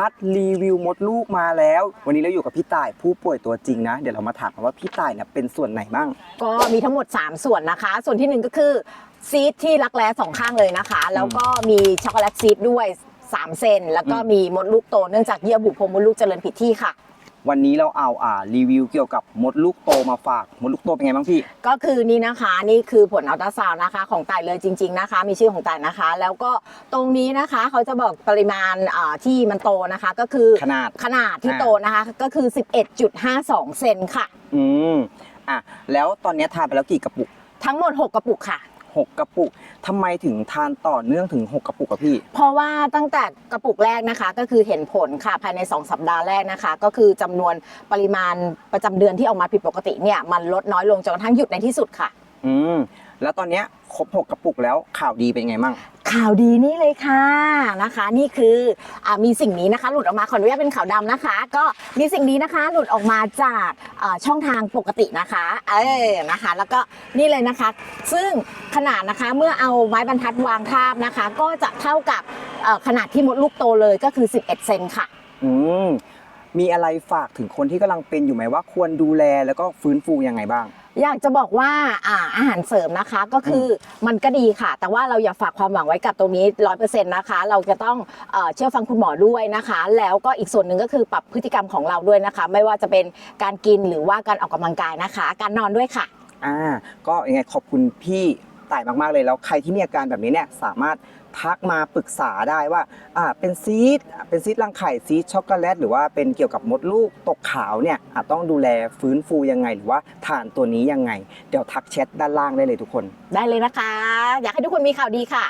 พัฒน์รีวิวมดลูกมาแล้ว วันนี้เราอยู่กับพี่ต่ายผู้ป่วยตัวจริงนะ เดี๋ยวเรามาถามกันว่าพี่ต่ายเนี่ยเป็นส่วนไหนบ้าง ก็มีทั้งหมด 3 ส่วนนะคะ ส่วนทีหนึ่1 ก็คือซีดที่รักแร้สองข้างเลยนะคะ แล้วก็มีช็อกโกแลตซีดด้วย 3 เซน แล้วก็อืมมีมดลูกโตเนื่องจากเยื่อบุโพรงมดลูกเจริญผิดที่ค่ะ วันนี้เราเอาอ่ารีวิวเกี่ยวกับมดลูกโตมาฝากมดลูกโตเป็นไงบ้างพี่ ก็คือนี่นะคะนี่คือผลอัลตราซาวน์นะคะ ของต่ายเลยจริง ๆนะคะ มีชื่อของต่ายนะคะ แล้วก็ตรงนี้นะคะเขาจะบอกปริมาณอ่าที่มันโตนะคะ ก็คือขนาดขนาดที่อ่า โตนะคะ ก็คือ 11.52 เซนค่ะ อืมอะแล้วตอนนี้ทานไปแล้วกี่กระปุก ทั้งหมด 6 กระปุกค่ะ หกกระปุกทำไมถึงทานต่อเนื่องถึง 6 กระปุกอะพี่ เพราะว่าตั้งแต่กระปุกแรกนะคะ ก็คือเห็นผลค่ะภายใน 2 สัปดาห์แรกนะคะ ก็คือจำนวนปริมาณประจำเดือนที่ออกมาผิดปกติเนี่ยมันลดน้อยลงจนกระทั่งหยุดในที่สุดค่ะ อืม แล้วตอนเนี้ยครบ 6 กระปุกแล้วข่าวดีเป็นไงมั่ง ข่าวดีนี่เลยค่ะนะคะ นี่คืออมีสิ่งนี้นะคะ หลุดออกมาขออนุญาตเป็นข่าวดำนะคะ ก็มีสิ่งนี้นะคะ หลุดออกมาจากช่องทางปกตินะคะเออนะคะ แล้วก็นี่เลยนะคะ ซึ่งขนาดนะคะเมื่อเอาไม้บรรทัดวางทาบนะคะ ก็จะเท่ากับขนาดที่มดลูกโตเลยก็คือ 11 เซนค่ะ อืมมีอะไรฝากถึงคนที่กำลังเป็นอยู่ไหมว่าควรดูแลแล้วก็ฟื้นฟูยังไงบ้าง อยากจะบอกว่าอ่าอาหารเสริมนะคะก็คืออมันก็ดีค่ะ แต่ว่าเราอย่าฝากความหวังไว้กับตรงนี้ร้อยเปอร์เซ็นต์นะคะ เราจะต้องเอ่อเชื่อฟังคุณหมอด้วยนะคะ แล้วก็อีกส่วนหนึ่งก็คือปรับพฤติกรรมของเราด้วยนะคะ ไม่ว่าจะเป็นการกินหรือว่าการออกกำลังกายนะคะ การนอนด้วยค่ะ อ่าก็ยังไงขอบคุณพี่ ต่ายมากๆเลย แล้วใครที่มีอาการแบบนี้เนี่ยสามารถทักมาปรึกษาได้ว่าอ่าเป็นซีดเป็นซีดรังไข่ซีดช็อกโกแลตหรือว่าเป็นเกี่ยวกับมดลูกตกขาวเนี่ยอาจต้องดูแลฟื้นฟูยังไง หรือว่าทานตัวนี้ยังไง เดี๋ยวทักแชทด้านล่างได้เลยทุกคน ได้เลยนะคะ อยากให้ทุกคนมีข่าวดีค่ะ